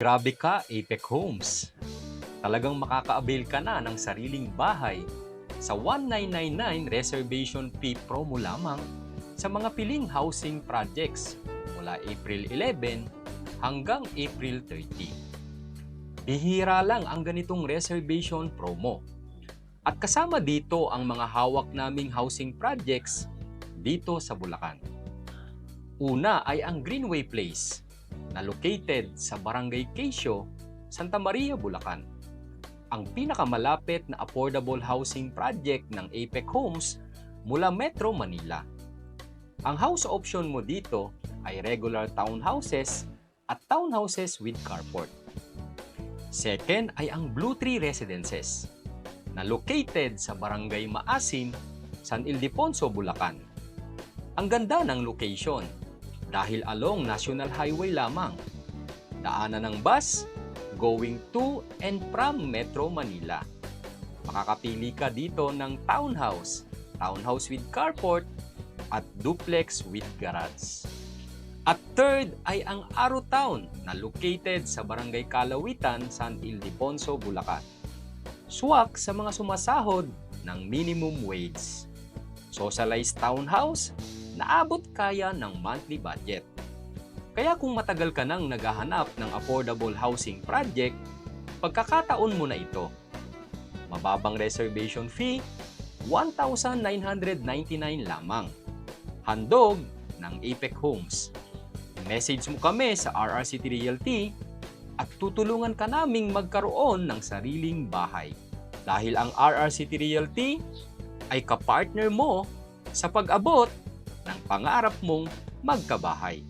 Grabe ka, Apex Homes. Talagang makaka-avail ka na ng sariling bahay sa 1999 reservation fee promo lamang sa mga piling housing projects mula April 11 hanggang April 30. Bihira lang ang ganitong reservation promo. At kasama dito ang mga hawak naming housing projects dito sa Bulacan. Una ay ang Greenway Place na located sa Barangay Quezio, Santa Maria, Bulacan. Ang pinakamalapit na affordable housing project ng Apex Homes mula Metro Manila. Ang house option mo dito ay regular townhouses at townhouses with carport. Second ay ang Blue Tree Residences na located sa Barangay Maasin, San Ildefonso, Bulacan. Ang ganda ng location dahil along National Highway lamang. Daanan ng bus going to and from Metro Manila. Makakapili ka dito ng townhouse, townhouse with carport, at duplex with garage. At third ay ang Aro Town na located sa Barangay Kalawitan, San Ildefonso, Bulacan. Swak sa mga sumasahod ng minimum wage. Socialized townhouse na abot kaya ng monthly budget. Kaya kung matagal ka nang naghahanap ng affordable housing project, pagkakataon mo na ito. Mababang reservation fee, 1,999 lamang. Handog ng Apex Homes. Message mo kami sa RRCT Realty at tutulungan ka naming magkaroon ng sariling bahay. Dahil ang RRCT Realty ay kapartner mo sa pag-abot ng pangarap mong magkabahay.